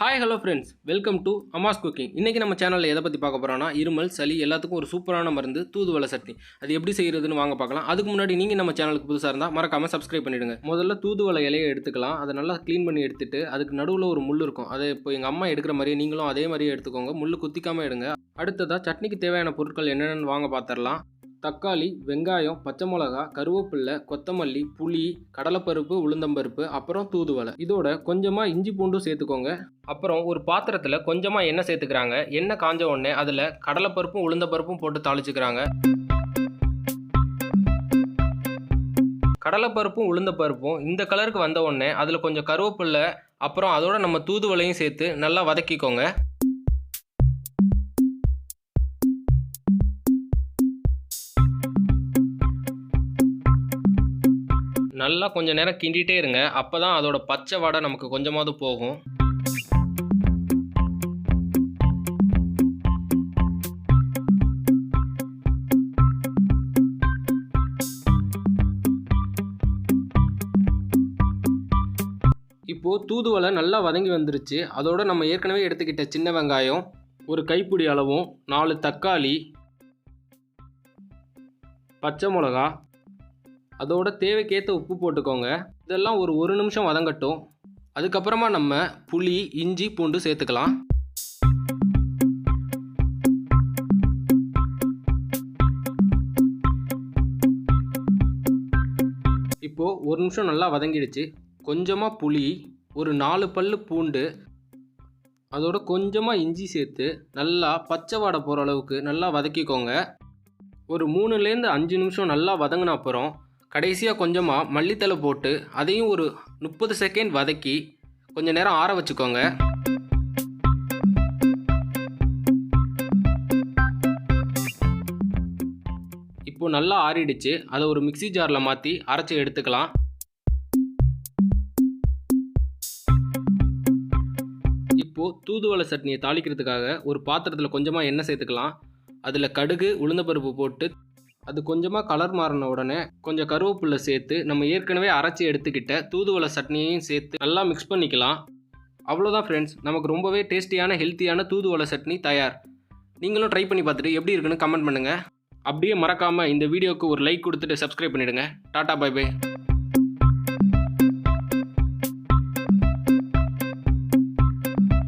Hi hello friends welcome to Amma's cooking இன்றைக்கி நம்ம சேனலில் எதை பற்றி பார்க்க போகிறோம்னா இருமல் சளி எல்லாத்துக்கும் ஒரு சூப்பரான மருந்து தூதுவளை சட்னி அது எப்படி செய்கிறதுன்னு வாங்க பார்க்கலாம். அதுக்கு முன்னாடி நீங்கள் நம்ம சேனலுக்கு புதுசாக இருந்தால் மறக்காமல் சப்ஸ்கிரைப் பண்ணிவிடுங்க முதல்ல தூதுவளை இலையை எடுத்துக்கலாம். அதை நல்லா க்ளீன் பண்ணி எடுத்துகிட்டு அதுக்கு நடுவில் ஒரு முள் இருக்கும். அதை இப்போ எங்கள் அம்மா எடுக்கிற மாதிரியே நீங்களும் அதே மாதிரியே எடுத்துக்கோங்க. முள் குத்திக்காமல் எடுங்க. அடுத்ததாக சட்னிக்கு தேவையான பொருட்கள் என்னென்னு வாங்க பார்த்துடலாம். தக்காளி வெங்காயம் பச்சை மிளகா கருவேப்பில்லை கொத்தமல்லி புளி கடலைப்பருப்பு உளுந்தம்பருப்பு அப்புறம் தூதுவளை. இதோட கொஞ்சமாக இஞ்சி பூண்டும் சேர்த்துக்கோங்க. அப்புறம் ஒரு பாத்திரத்தில் கொஞ்சமாக எண்ணெய் சேர்த்துக்கிறாங்க. எண்ணெய் காஞ்ச உடனே அதில் கடலைப்பருப்பும் உளுந்தப்பருப்பும் போட்டு தாளிச்சுக்கிறாங்க. கடலைப்பருப்பும் உளுந்தப்பருப்பும் இந்த கலருக்கு வந்த உடனே அதில் கொஞ்சம் கருவேப்பில்லை அப்புறம் அதோட நம்ம தூதுவளையும் சேர்த்து நல்லா வதக்கிக்கோங்க. நல்லா கொஞ்ச நேரம் கிண்டிகிட்டே இருங்க. அப்போ தான் அதோட பச்சை வடை நமக்கு கொஞ்சமாவது போகும். இப்போது தூதுவளை நல்லா வதங்கி வந்துருச்சு. அதோடு நம்ம ஏற்கனவே எடுத்துக்கிட்ட சின்ன வெங்காயம் ஒரு கைப்பிடி அளவும் நாலு தக்காளி பச்சை மிளகா அதோட தேவைக்கேற்ற உப்பு போட்டுக்கோங்க. இதெல்லாம் ஒரு ஒரு நிமிஷம் வதங்கட்டும். அதுக்கப்புறமா நம்ம புளி இஞ்சி பூண்டு சேர்த்துக்கலாம். இப்போது ஒரு நிமிஷம் நல்லா வதங்கிடுச்சு. கொஞ்சமாக புளி ஒரு நாலு பல் பூண்டு அதோட கொஞ்சமாக இஞ்சி சேர்த்து நல்லா பச்சை வாடை போகிற அளவுக்கு நல்லா வதக்கிக்கோங்க. ஒரு மூணுலேருந்து அஞ்சு நிமிஷம் நல்லா வதங்கின அப்புறம் கடைசியாக கொஞ்சமாக மல்லித்தலை போட்டு அதையும் ஒரு முப்பது செகண்ட் வதக்கி கொஞ்சம் நேரம் ஆற வச்சுக்கோங்க. இப்போ நல்லா ஆறிடுச்சு. அதை ஒரு மிக்ஸி ஜாரில் மாற்றி அரைச்சி எடுத்துக்கலாம். இப்போது தூதுவளை சட்னியை தாளிக்கிறதுக்காக ஒரு பாத்திரத்தில் கொஞ்சமாக எண்ணெய் சேர்த்துக்கலாம். அதில் கடுகு உளுந்தப்பருப்பு போட்டு அது கொஞ்சமாக கலர் மாறின உடனே கொஞ்சம் கருவேப்பிலை சேர்த்து நம்ம ஏற்கனவே அரைச்சி எடுத்துக்கிட்ட தூதுவளை சட்னியையும் சேர்த்து நல்லா மிக்ஸ் பண்ணிக்கலாம். அவ்வளோதான் ஃப்ரெண்ட்ஸ் நமக்கு ரொம்பவே டேஸ்டியான ஹெல்த்தியான தூதுவளை சட்னி தயார். நீங்களும் ட்ரை பண்ணி பார்த்துட்டு எப்படி இருக்குன்னு கமெண்ட் பண்ணுங்கள் அப்படியே மறக்காமல் இந்த வீடியோவுக்கு ஒரு லைக் கொடுத்துட்டு சப்ஸ்கிரைப் பண்ணிவிடுங்க டாட்டா பை பை